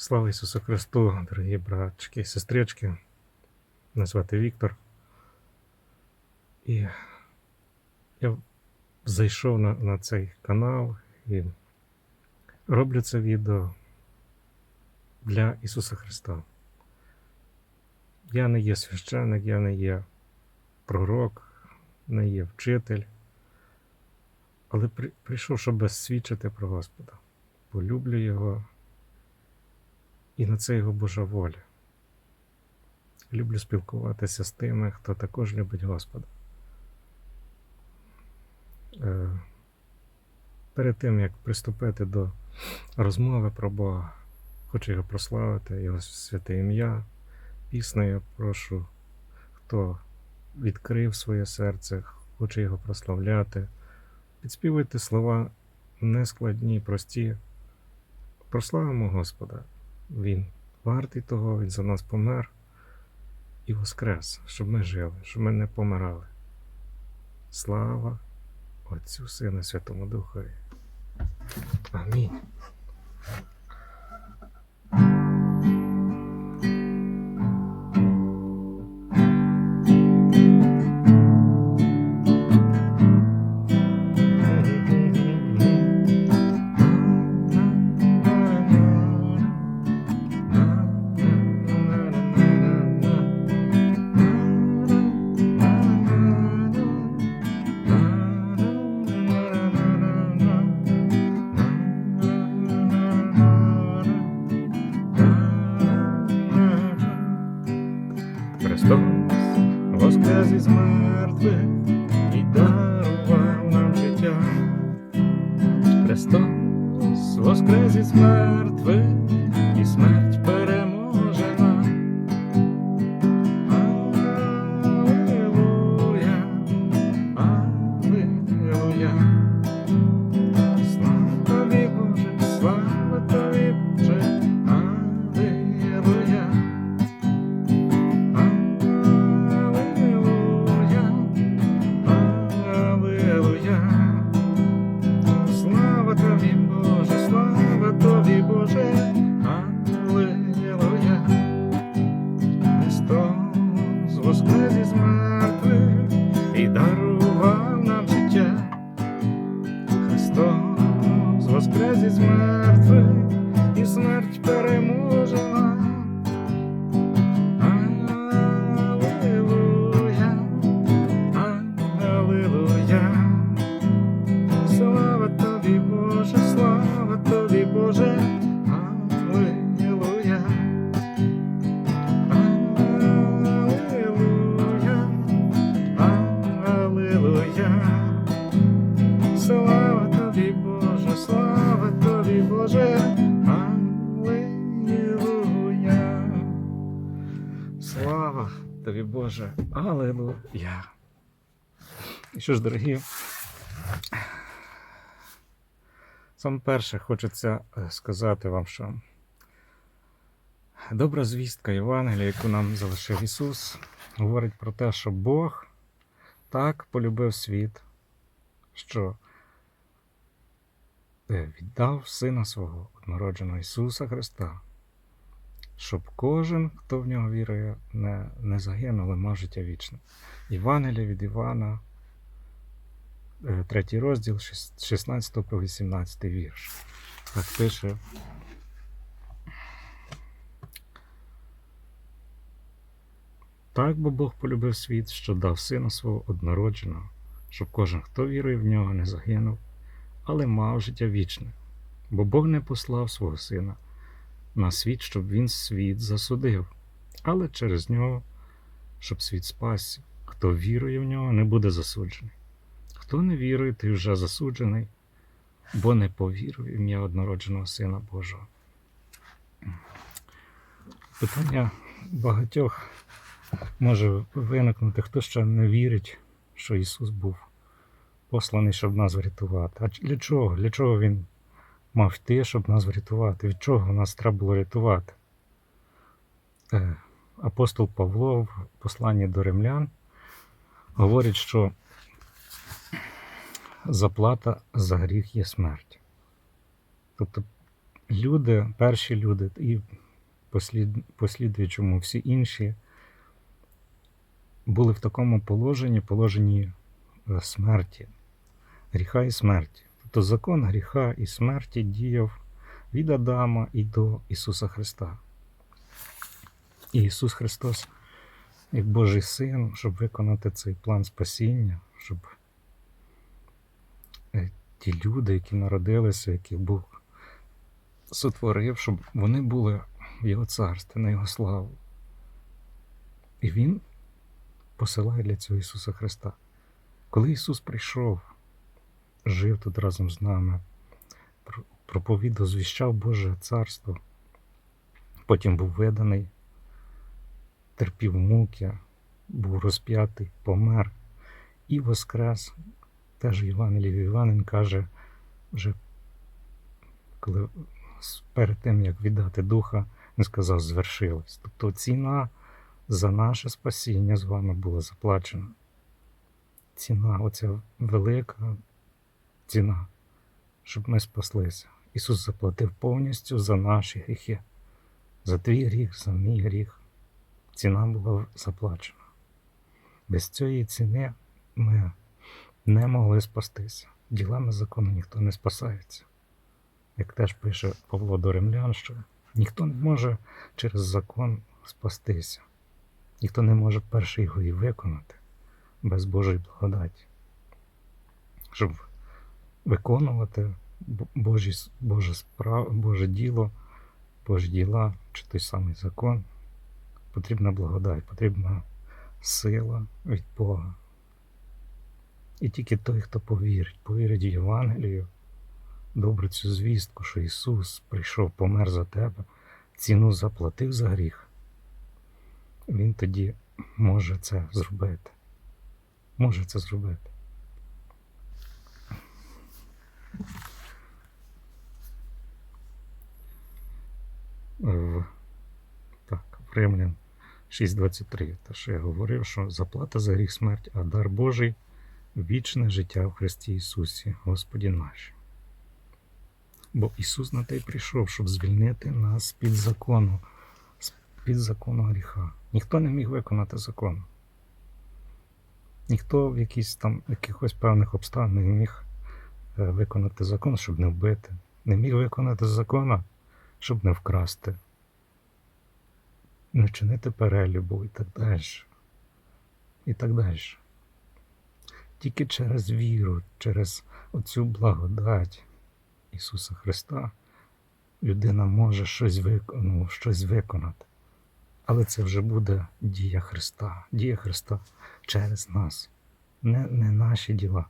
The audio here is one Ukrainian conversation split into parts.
Слава Ісусу Христу, дорогі братчики і сестрички. Мене звати Віктор. І я зайшов на, на цей канал і роблю це відео для Ісуса Христа. Я не є священник, я не є пророк, не є вчитель, але при, прийшов, щоб свідчити про Господа. Полюблю Його. І на це його Божа воля. Люблю спілкуватися з тими, хто також любить Господа. Е, Перед тим, як приступити до розмови про Бога, хочу його прославити, Його святе ім'я. Пісно я прошу, хто відкрив своє серце, хоче його прославляти. Підспівуйте слова нескладні, прості. Прославимо Господа. Він вартий того, Він за нас помер і воскрес, щоб ми жили, щоб ми не помирали. Слава Отцю Сину Святому Духові. Амінь. Боже, Аллилуйя. І що ж, дорогі, саме перше хочеться е, сказати вам, що добра звістка Євангелія, яку нам залишив Ісус, говорить про те, що Бог так полюбив світ, що е, віддав Сина свого однородженого Ісуса Христа, щоб кожен, хто в нього вірує, не, не загинув, але мав життя вічне. Євангелія від Івана, е, третій розділ, 16 по 18 вірш. Так пише. Так бо Бог полюбив світ, що дав сина свого однородженого, щоб кожен, хто вірує в нього, не загинув, але мав життя вічне. Бо Бог не послав свого сина на світ, щоб він світ засудив, але через нього, щоб світ спасся. Хто вірує в нього, не буде засуджений. Хто не вірує, той вже засуджений, бо не повірив в ім'я однородженого Сина Божого. Питання багатьох може виникнути, хто ще не вірить, що Ісус був посланий, щоб нас врятувати. А для чого? Для чого Він мав йти, щоб нас врятувати? Від чого нас треба було рятувати? Е, Апостол Павло в посланні до римлян говорить, що заплата за гріх є смерть. Тобто люди, перші люди і послід, послідуючому всі інші були в такому положенні, положенні е, смерті, гріха і смерті. Тобто закон гріха і смерті діяв від Адама і до Ісуса Христа. І Ісус Христос, як Божий Син, щоб виконати цей план спасіння, щоб е, ті люди, які народилися, яких Бог сотворив, щоб вони були в Його царстві, на Його славу. І Він посилає для цього Ісуса Христа. Коли Ісус прийшов, жив тут разом з нами, проповідав, звіщав Боже Царство, потім був виданий, терпів муки, був розп'ятий, помер і воскрес. Теж Іван Євангелій Іванин каже, вже коли перед тим, як віддати духа, він сказав, звершилось. Тобто ціна за наше спасіння з вами була заплачена. Ціна, оця велика ціна, щоб ми спаслися. Ісус заплатив повністю за наші гріхи, за твій гріх, за мій гріх. Ціна була заплачена. Без цієї ціни ми не могли спастися. Ділами закону ніхто не спасається. Як теж пише Павло до Римлян, що ніхто не може через закон спастися. Ніхто не може перший його і виконати без Божої благодаті. Щоб виконувати Божі, Боже, справ, Боже діло, Божі діла чи той самий закон, потрібна благодать, потрібна сила від Бога. І тільки той, хто повірить, повірить в Євангелію, добру цю звістку, що Ісус прийшов, помер за тебе, ціну заплатив за гріх, Він тоді може це зробити. Може це зробити. В, так, в Римлян 6.23. Те, що я говорив, що заплата за гріх смерть, а дар Божий вічне життя в Христі Ісусі, Господі наші. Бо Ісус на те й прийшов, щоб звільнити нас з-під закону, з-під закону гріха. Ніхто не міг виконати закон. Ніхто в якісь там якихось певних обставин не міг е, виконати закон, щоб не вбити. Не міг виконати закона, щоб не вкрасти, не чинити перелюбу і так далі. І так далі. Тільки через віру, через оцю благодать Ісуса Христа людина може щось, вик... ну, щось виконати. Але це вже буде дія Христа, дія Христа через нас, не, не наші діла.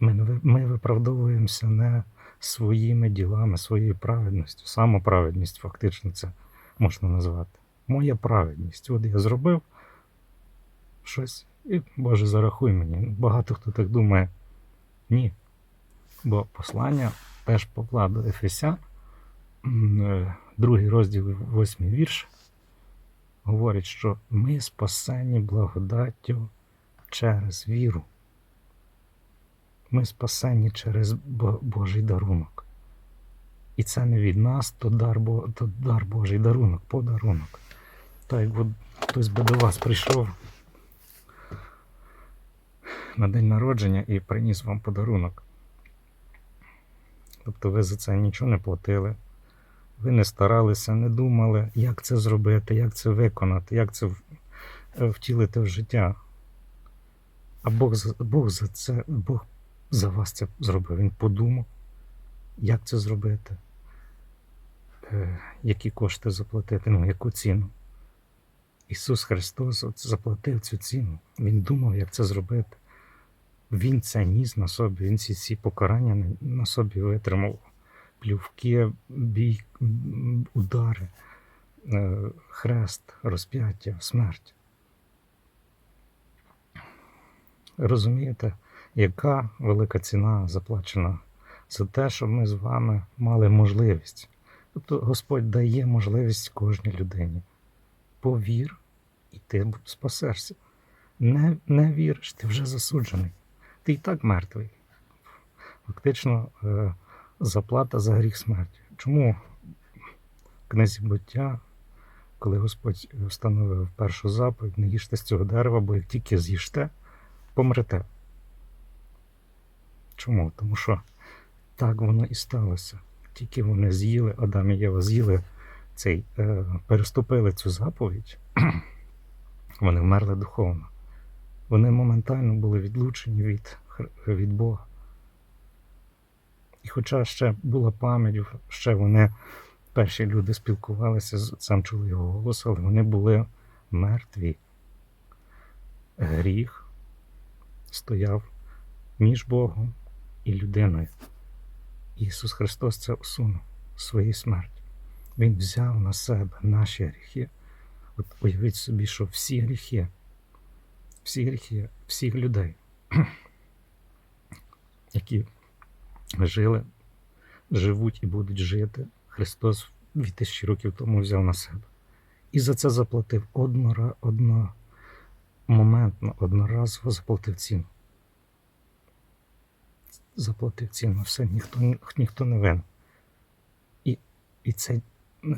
Ми, ми виправдовуємося не своїми ділами, своєю праведністю. Самоправедність, фактично, це можна назвати. Моя праведність. От я зробив щось, і Боже, зарахуй мені. Багато хто так думає. Ні. Бо послання теж Павла до Ефесян, е, другий розділ, восьмий вірш, говорить, що ми спасені благодаттю через віру. Ми спасені через Божий дарунок. І це не від нас, то дар, то дар Божий дарунок, подарунок. Так як хтось би до вас прийшов на день народження і приніс вам подарунок. Тобто ви за це нічого не платили, ви не старалися, не думали, як це зробити, як це виконати, як це е, втілити в життя. А Бог Бог за це, Бог за вас це зробив. Він подумав, як це зробити, е, які кошти заплатити, ну, яку ціну. Ісус Христос от заплатив цю ціну. Він думав, як це зробити. Він це ніс на собі, він ці, ці покарання на- собі витримав. Плювки, бій, удари, е, хрест, розп'яття, смерть. Розумієте, яка велика ціна заплачена за те, щоб ми з вами мали можливість. Тобто Господь дає можливість кожній людині. Повір, і ти спасешся. Не, не віриш, ти вже засуджений. Ти і так мертвий. Фактично, е, заплата за гріх смерть. чому в книзі буття, коли Господь встановив першу заповідь, не їжте з цього дерева, бо як тільки з'їжте, помрете. Чому? Тому що так воно і сталося. Тільки вони з'їли, Адам і Єва з'їли цей, е, переступили цю заповідь, вони вмерли духовно. Вони моментально були відлучені від, від Бога. І хоча ще була пам'ять, ще вони, перші люди спілкувалися отцем, чули його голос, але вони були мертві. Гріх стояв між Богом і людиною. Ісус Христос це усунув своєю смертю. Він взяв на себе наші гріхи. От уявіть собі, що всі гріхи, всі гріхи всіх людей, які жили, живуть і будуть жити, Христос 2000 років тому взяв на себе. І за це заплатив однора, одномоментно, одноразово заплатив ціну. Заплатив ціну, все, ніхто, ніхто не винен. І, і це,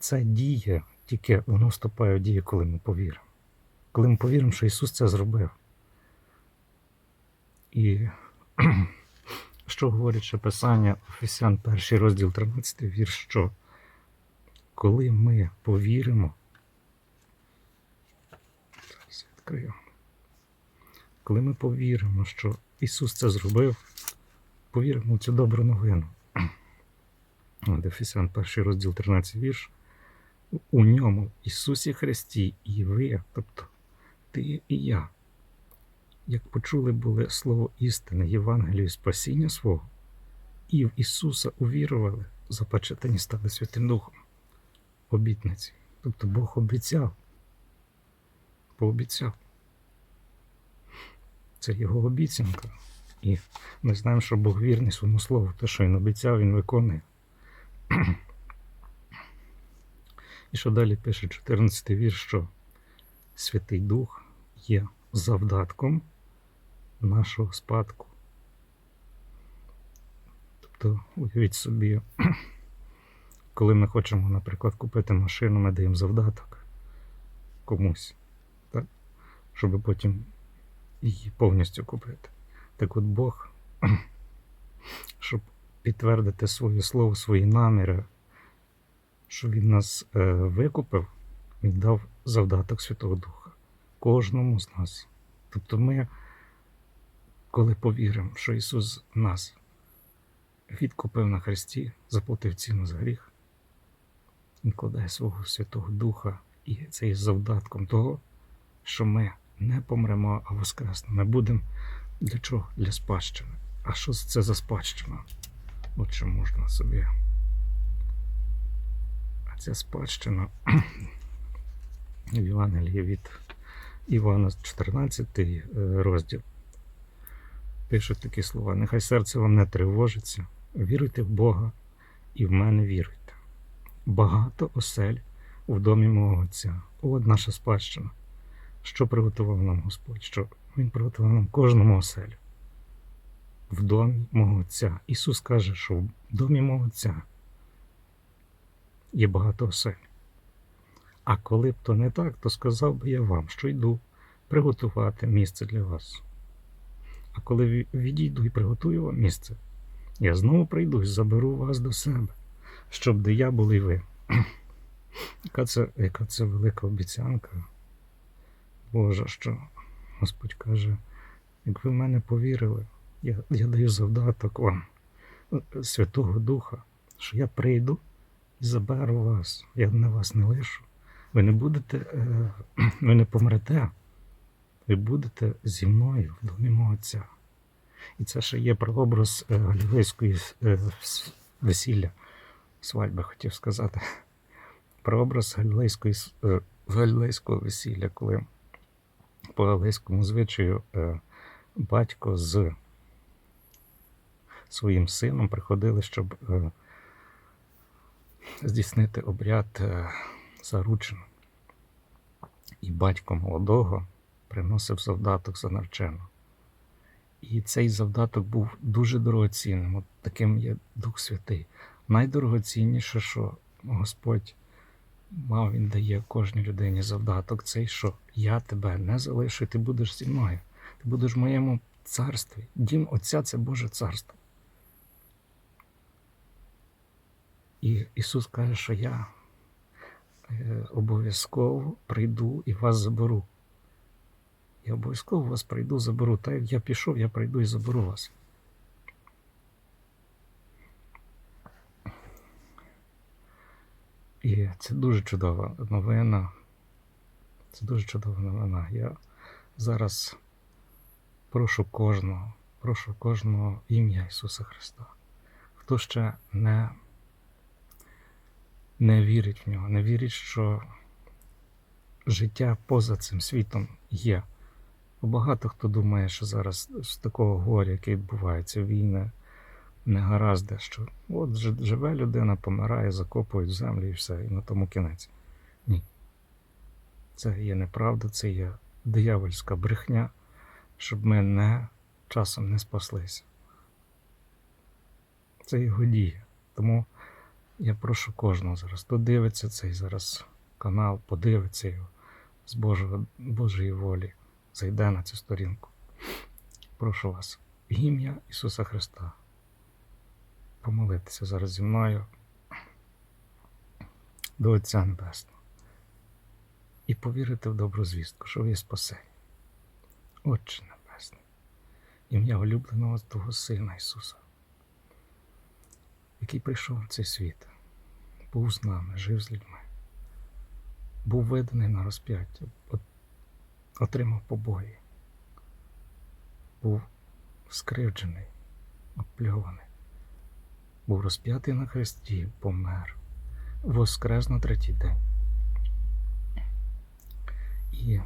це діє, тільки воно вступає в дію, коли ми повіримо. Коли ми повіримо, що Ісус це зробив. І що говорить ще Писання, Офесян, перший розділ 13 вірш, що коли ми повіримо, зараз відкрию. Коли ми повіримо, що Ісус це зробив, повіримо в цю добру новину. От Ефесян, перший розділ 13 вірш. У ньому, Ісусі Христі, і ви, тобто ти і я, як почули були слово істини, Євангелію спасіння свого, і в Ісуса увірували, запечатані стали Святим Духом. Обітниці. Тобто Бог обіцяв. Пообіцяв. Це його обіцянка. І ми знаємо, що Бог вірний своєму слову. Те, що він обіцяв, він виконує. І що далі пише 14 вірш, що Святий Дух є завдатком нашого спадку. Тобто, уявіть собі, коли ми хочемо, наприклад, купити машину, ми даємо завдаток комусь, так? щоб потім її повністю купити. Так от Бог, щоб підтвердити своє слово, свої наміри, що Він нас е, викупив, Він дав завдаток Святого Духа кожному з нас. Тобто ми, коли повіримо, що Ісус нас відкупив на Христі, заплатив ціну за гріх, Він кладає свого Святого Духа, і це є завдатком того, що ми не помремо, а воскреснемо. Ми будемо для чого? Для спадщини. А що це за спадщина? От що можна собі. А ця спадщина в Євангелії від Івана 14 е, розділ. Пишуть такі слова: нехай серце вам не тривожиться, віруйте в Бога і в мене віруйте. Багато осель в домі мого Отця. От наша спадщина. Що приготував нам Господь? Що Він приготував нам кожному оселю. В домі мого Отця. Ісус каже, що в домі мого Отця є багато осель. А коли б то не так, то сказав би я вам, що йду приготувати місце для вас. А коли відійду і приготую вам місце, я знову прийду і заберу вас до себе, щоб де я були ви. Яка це, яка це велика обіцянка Божа, що Господь каже, як ви в мене повірили, я, я даю завдаток вам е, Святого Духа, що я прийду і заберу вас, я на вас не лишу. Ви не будете, е, ви не помрете, ви будете зі мною в домі мого Отця. І це ще є прообраз е, галілейської е, весілля, свадьби, хотів сказати. Прообраз е, галілейського весілля, коли по галилейському звичаю е, батько з своїм сином приходили, щоб е, здійснити обряд е, заручину. І батько молодого приносив завдаток за наречену. І цей завдаток був дуже дорогоцінним. От таким є Дух Святий. найдорогоцінніше, що Господь мав, Він дає кожній людині завдаток, цей, що я тебе не залишу, ти будеш зі мною. Ти будеш в моєму царстві. Дім Отця це Боже царство. І Ісус каже, що я е, обов'язково прийду і вас заберу. Я обов'язково вас прийду, заберу. Та як я пішов, я прийду і заберу вас. І це дуже чудова новина. Це дуже чудова новина. Я зараз прошу кожного, прошу кожного ім'я Ісуса Христа. Хто ще не, не вірить в нього, не вірить, що життя поза цим світом є. Багато хто думає, що зараз з такого горя, яке відбувається, війни, негаразди, що от живе людина, помирає, закопують в землю і все, і на тому кінець. Ні. Це є неправда, це є диявольська брехня, щоб ми не часом не спаслися. Це його дія. Тому я прошу кожного зараз, хто дивиться цей зараз канал, подивиться його з Божого, Божої волі, зайде на цю сторінку. Прошу вас, в ім'я Ісуса Христа, помолитися зараз зі мною до Отця Небесного і повірити в добру звістку, що ви спасені. Отче Небесний, ім'я улюбленого Твого Сина Ісуса, який прийшов в цей світ, був з нами, жив з людьми, був виданий на розп'яття, отримав побої, був скривджений, опльований, був розп'ятий на хресті, помер, воскрес на третій день. І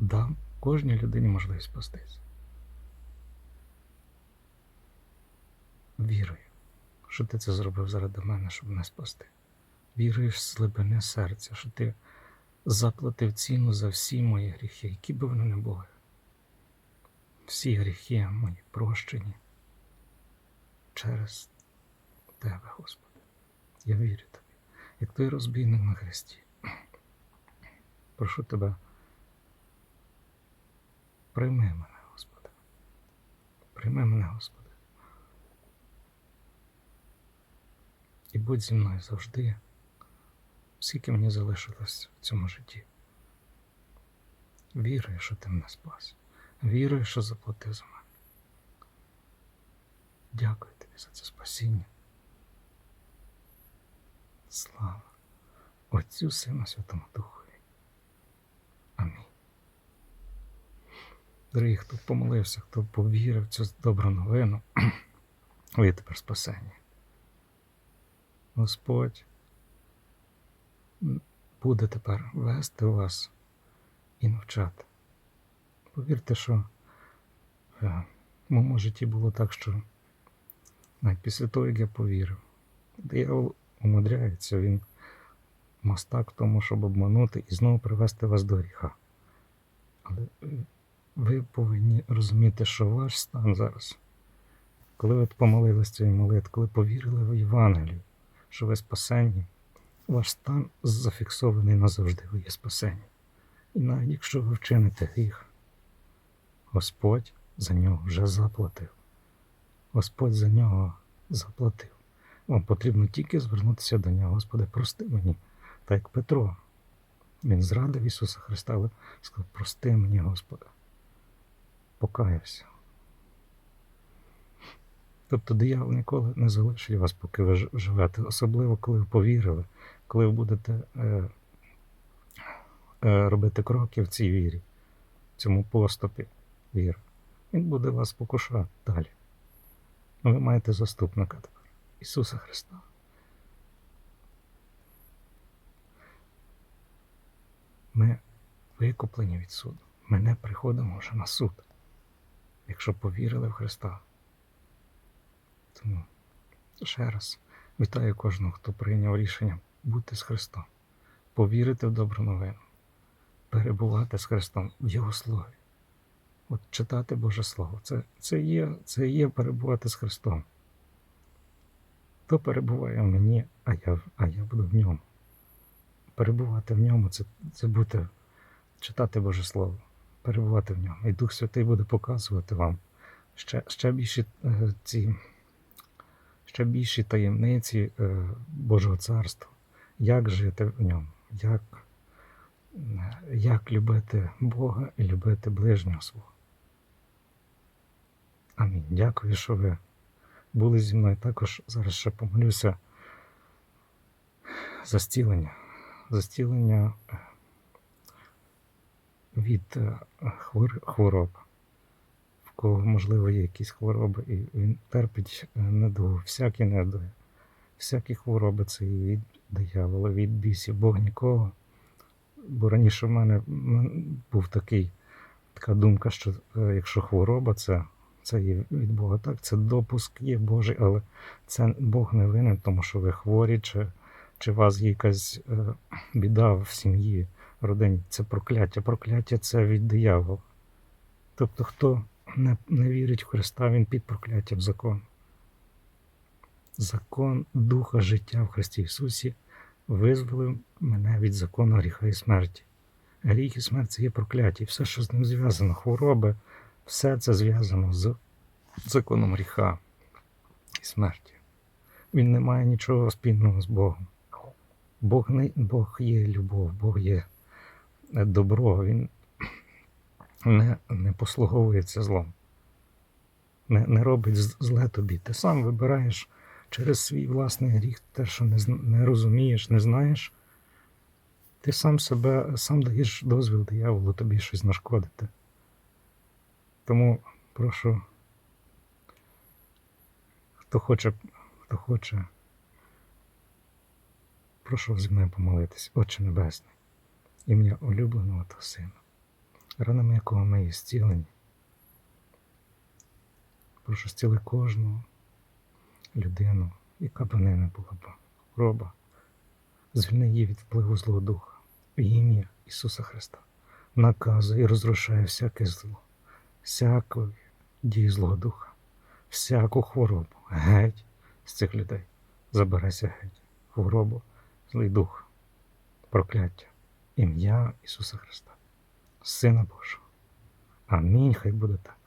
дав кожній людині можливість спастись. Вірую, що ти це зробив заради мене, щоб мене спасти. Віруєш з глибини серця, що ти заплатив ціну за всі мої гріхи, які би вони не були. Всі гріхи мої прощені через Тебе, Господи. Я вірю тобі, як той розбійник на хресті. Прошу тебе, прийми мене, Господи. Прийми мене, Господи. І будь зі мною завжди, скільки мені залишилось в цьому житті. Вірую, що ти мене спас. Вірую, що заплатив за мене. Дякую тобі за це спасіння. Слава Отцю Сину Святому Духові. Амінь. Дорогі, хто помолився, хто повірив в цю добру новину, ви тепер спасені. Господь буде тепер вести вас і навчати. Повірте, що е, в моєму житті було так, що навіть після того, як я повірив, диявол умудряється, він мастак в тому, щоб обманути і знову привести вас до гріха. Але ви повинні розуміти, що ваш стан зараз, коли ви помолились цією молитвою, коли повірили в Євангелію, що ви спасені, ваш стан зафіксований назавжди, ви є спасені. І навіть якщо ви вчините гріх, Господь за нього вже заплатив. Господь за нього заплатив. Потрібно тільки звернутися до нього, Господи, прости мені. Так як Петро. Він зрадив Ісуса Христа, але сказав, прости мені, Господи. Покаявся. Тобто диявол ніколи не залишить вас, поки ви живете, особливо коли ви повірили, коли ви будете е, е, робити кроки в цій вірі, в цьому поступі віри. Він буде вас покушати далі. Ви маєте заступника Ісуса Христа. Ми викуплені від суду. Ми не приходимо вже на суд, якщо повірили в Христа. Тому ще раз вітаю кожного, хто прийняв рішення бути з Христом, повірити в добру новину, перебувати з Христом в Його Слові. От читати Боже Слово. Це, це, є, це є перебувати з Христом. Хто перебуває в мені, а я, а я буду в ньому. Перебувати в ньому це, це бути, читати Боже Слово, перебувати в ньому. І Дух Святий буде показувати вам ще, ще більші е, ці ще більші таємниці е, Божого царства, як жити в ньому, як, як любити Бога і любити ближнього свого. Амінь. Дякую, що ви були зі мною. Також зараз ще помолюся за зцілення. За зцілення е, від е, хвор- хвороб. В кого, можливо, є якісь хвороби, і він терпить е, недугу, всякі недуги, всякі хвороби це і від диявола, від бісів, Бог нікого. Бо раніше в мене був такий, така думка, що якщо хвороба, це, це є від Бога. Так, це допуск є Божий, але це Бог не винен, тому що ви хворі, чи, чи у вас є якась е, біда в сім'ї, родині. Це прокляття. Прокляття це від диявола. Тобто, хто не, не вірить в Христа, він під прокляттям закону. Закон Духа життя в Христі Ісусі визволив мене від закону гріха і смерті. Гріх і смерть це є прокляття, і все, що з ним зв'язано, хвороби, все це зв'язано з законом гріха і смерті. Він не має нічого спільного з Богом. Бог, не, Бог є любов, Бог є добро, Він не, не послуговується злом, не, не робить зле тобі. Ти сам вибираєш через свій власний гріх, те, що не, не розумієш, не знаєш. Ти сам себе, сам даєш дозвіл дияволу тобі щось нашкодити. Тому прошу, хто хоче, хто хоче, прошу зі мною помолитись, Отче Небесний, ім'я улюбленого та сина, ранами якого ми є зцілені. Прошу зціли кожну людину, яка б не була б хвороба. Звільни її від впливу Злого Духа в ім'я Ісуса Христа. Наказує і розрушає всяке зло, всяку дії Злого Духа, всяку хворобу. Геть з цих людей. Забирайся геть. Хворобу, злий дух, прокляття. Ім'я Ісуса Христа, Сина Божого. Амінь. Хай буде так.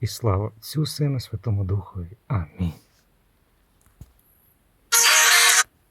І слава Отцю Сину Святому Духові. Амінь.